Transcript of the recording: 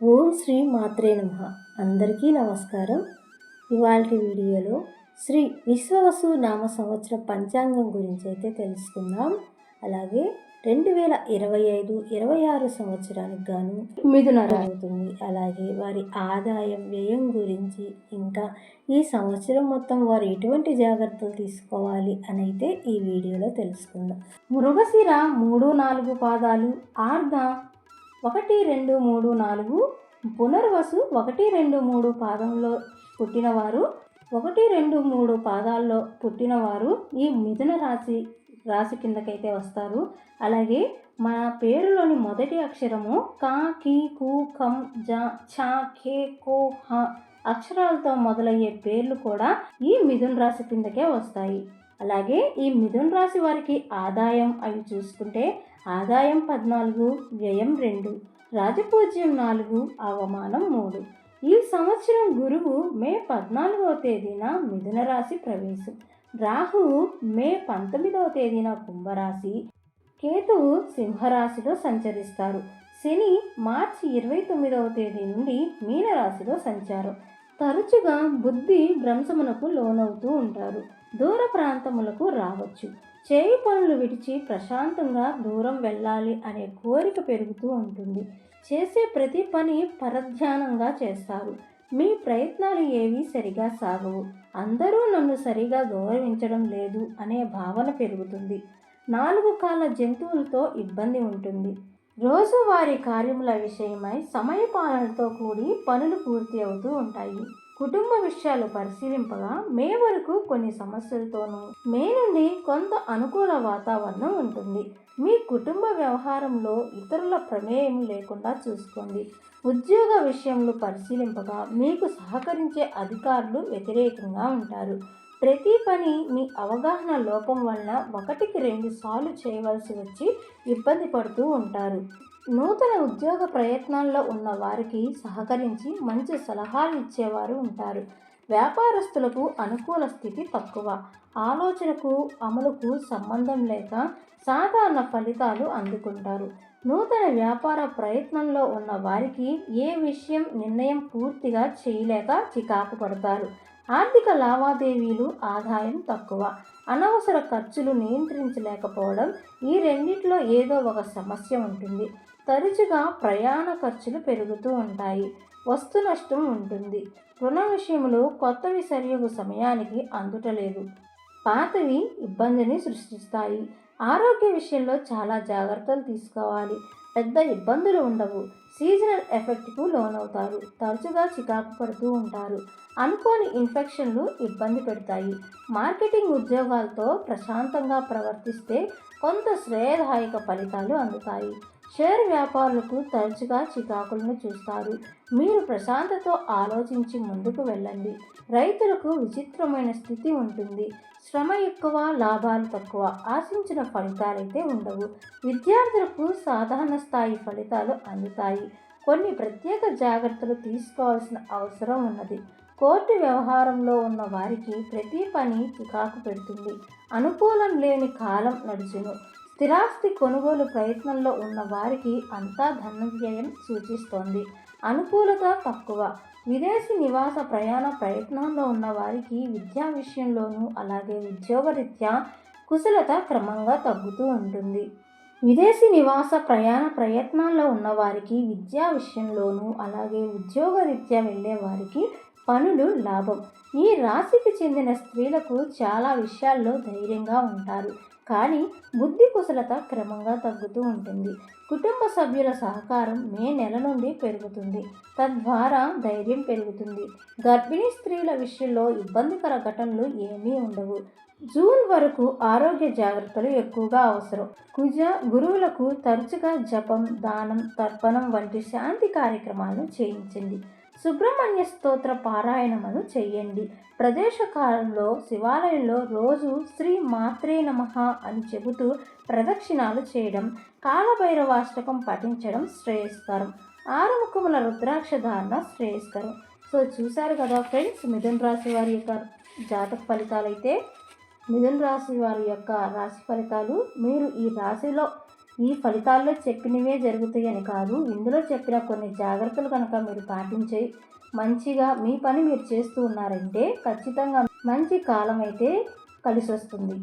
ఓం శ్రీ మాత్రే నమ. అందరికీ నమస్కారం. ఇవాళ వీడియోలో శ్రీ విశ్వవసు నామ సంవత్సర పంచాంగం గురించి అయితే తెలుసుకుందాం. అలాగే రెండు వేల ఇరవై ఐదు ఇరవై ఆరు సంవత్సరానికి గాను మిథునర అవుతుంది. అలాగే వారి ఆదాయం వ్యయం గురించి ఇంకా ఈ సంవత్సరం మొత్తం వారు ఎటువంటి జాగ్రత్తలు తీసుకోవాలి అని అయితే ఈ వీడియోలో తెలుసుకుందాం. మృగశిర మూడు నాలుగు పాదాలు ఆర్ధ ఒకటి రెండు మూడు నాలుగు పునర్వసు ఒకటి రెండు మూడు పాదంలో పుట్టినవారు ఒకటి రెండు మూడు పాదాల్లో పుట్టినవారు ఈ మిథున రాశి రాశి కిందకైతే వస్తారు. అలాగే మన పేరులోని మొదటి అక్షరము కా కీ కు కం జ చా ఖే కో హ అక్షరాలతో మొదలయ్యే పేర్లు కూడా ఈ మిథున రాశి కిందకే వస్తాయి. అలాగే ఈ మిథున రాశి వారికి ఆదాయం అవి చూసుకుంటే ఆదాయం పద్నాలుగు వ్యయం రెండు రాజపూజ్యం నాలుగు అవమానం మూడు. ఈ సంవత్సరం గురువు మే పద్నాలుగవ తేదీన మిథున రాశి ప్రవేశం. రాహువు మే పంతొమ్మిదవ తేదీన కుంభరాశి. కేతువు సింహరాశిలో సంచరిస్తారు. శని మార్చి ఇరవై తొమ్మిదవ తేదీ నుండి మీనరాశిలో సంచారం. తరచుగా బుద్ధి భ్రంశమునకు లోనవుతూ ఉంటారు. దూర ప్రాంతములకు రావచ్చు. చేయి పనులు విడిచి ప్రశాంతంగా దూరం వెళ్ళాలి అనే కోరిక పెరుగుతూ ఉంటుంది. చేసే ప్రతి పని పరధ్యానంగా చేస్తారు. మీ ప్రయత్నాలు ఏవి సరిగా సాగవు. అందరూ నన్ను సరిగా గౌరవించడం లేదు అనే భావన పెరుగుతుంది. నాలుగు కాళ్ళ జంతువులతో ఇబ్బంది ఉంటుంది. రోజువారీ కార్యముల విషయమై సమయపాలనతో కూడి పనులు పూర్తి అవుతూ ఉంటాయి. కుటుంబ విషయాలు పరిశీలింపగా మే వరకు కొన్ని సమస్యలతోనూ మే నుండి కొంత అనుకూల వాతావరణం ఉంటుంది. మీ కుటుంబ వ్యవహారంలో ఇతరుల ప్రమేయం లేకుండా చూసుకోండి. ఉద్యోగ విషయంలో పరిశీలింపగా మీకు సహకరించే అధికారులు వ్యతిరేకంగా ఉంటారు. ప్రతి పని మీ అవగాహన లోపం వల్ల ఒకటికి రెండు సార్లు చేయవలసి వచ్చి ఇబ్బంది పడుతూ ఉంటారు. నూతన ఉద్యోగ ప్రయత్నాల్లో ఉన్న వారికి సహకరించి మంచి సలహాలు ఇచ్చేవారు ఉంటారు. వ్యాపారస్తులకు అనుకూల స్థితి తక్కువ. ఆలోచనకు అమలుకు సంబంధం లేక సాధారణ ఫలితాలు అందుకుంటారు. నూతన వ్యాపార ప్రయత్నంలో ఉన్న వారికి ఏ విషయం నిర్ణయం పూర్తిగా చేయలేక చికాకు పడతారు. ఆర్థిక లావాదేవీలు ఆదాయం తక్కువ. అనవసర ఖర్చులు నియంత్రించలేకపోవడం ఈ రెండిట్లో ఏదో ఒక సమస్య ఉంటుంది. తరచుగా ప్రయాణ ఖర్చులు పెరుగుతూ ఉంటాయి. వస్తు నష్టం ఉంటుంది. రుణ విషయంలో కొత్తవి సరియగు సమయానికి అందుటలేదు. పాతవి ఇబ్బందిని సృష్టిస్తాయి. ఆరోగ్య విషయంలో చాలా జాగ్రత్తలు తీసుకోవాలి. పెద్ద ఇబ్బందులు ఉండవు. సీజనల్ ఎఫెక్ట్కు లోనవుతారు. తరచుగా చికాకు పడుతూ ఉంటారు. అనుకోని ఇన్ఫెక్షన్లు ఇబ్బంది పెడతాయి. మార్కెటింగ్ ఉద్యోగాలతో ప్రశాంతంగా ప్రవర్తిస్తే కొంత శ్రేయదాయక ఫలితాలు అందుతాయి. షేర్ వ్యాపారులకు తరచుగా చికాకులను చూస్తారు. మీరు ప్రశాంతతో ఆలోచించి ముందుకు వెళ్ళండి. రైతులకు విచిత్రమైన స్థితి ఉంటుంది. శ్రమ ఎక్కువ లాభాలు తక్కువ ఆశించిన ఫలితాలైతే ఉండవు. విద్యార్థులకు సాధారణ స్థాయి ఫలితాలు అందుతాయి. కొన్ని ప్రత్యేక జాగ్రత్తలు తీసుకోవాల్సిన అవసరం ఉన్నది. కోర్టు వ్యవహారంలో ఉన్న వారికి ప్రతి పని చికాకు పెడుతుంది. అనుకూలం లేని కాలం నడుచును. స్థిరాస్తి కొనుగోలు ప్రయత్నంలో ఉన్న వారికి అంతా ధనవ్యయం సూచిస్తోంది. అనుకూలత తక్కువ. విదేశీ నివాస ప్రయాణ ప్రయత్నంలో ఉన్న వారికి విద్యా విషయంలోనూ అలాగే ఉద్యోగరీత్యా కుశలత క్రమంగా తగ్గుతూ ఉంటుంది. విదేశీ నివాస ప్రయాణ ప్రయత్నాల్లో ఉన్నవారికి విద్యా విషయంలోనూ అలాగే ఉద్యోగరీత్యా వెళ్ళే వారికి పనులు లాభం. ఈ రాశికి చెందిన స్త్రీలకు చాలా విషయాల్లో ధైర్యంగా ఉంటారు. కానీ బుద్ధి కుశలత క్రమంగా తగ్గుతూ ఉంటుంది. కుటుంబ సభ్యుల సహకారం మే నెల నుండి పెరుగుతుంది. తద్వారా ధైర్యం పెరుగుతుంది. గర్భిణీ స్త్రీల విషయంలో ఇబ్బందికర ఘటనలు ఏమీ ఉండవు. జూన్ వరకు ఆరోగ్య జాగ్రత్తలు ఎక్కువగా అవసరం. కుజ గురువులకు తరచుగా జపం దానం తర్పణం వంటి శాంతి కార్యక్రమాలను చేయించండి. సుబ్రహ్మణ్య స్తోత్ర పారాయణమును చేయండి. ప్రదేశకాలంలో శివాలయంలో రోజు శ్రీ మాత్రే నమ అని చెబుతూ ప్రదక్షిణాలు చేయడం కాలభైరవాష్టకం పఠించడం శ్రేయస్కరం. ఆరుముఖముల రుద్రాక్ష ధారణ శ్రేయస్కరం. సో చూశారు కదా ఫ్రెండ్స్ మిథున్ రాశి వారి యొక్క జాతక ఫలితాలు అయితే మిథున్ రాశి వారి యొక్క రాశి ఫలితాలు మీరు ఈ రాశిలో ఈ ఫలితాల్లో చెప్పినవే జరుగుతాయని కాదు. ఇందులో చెప్పిన కొన్ని జాగ్రత్తలు కనుక మీరు పాటించే మంచిగా మీ పని మీరు చేస్తూ ఉన్నారంటే ఖచ్చితంగా మంచి కాలం అయితే కలిసి వస్తుంది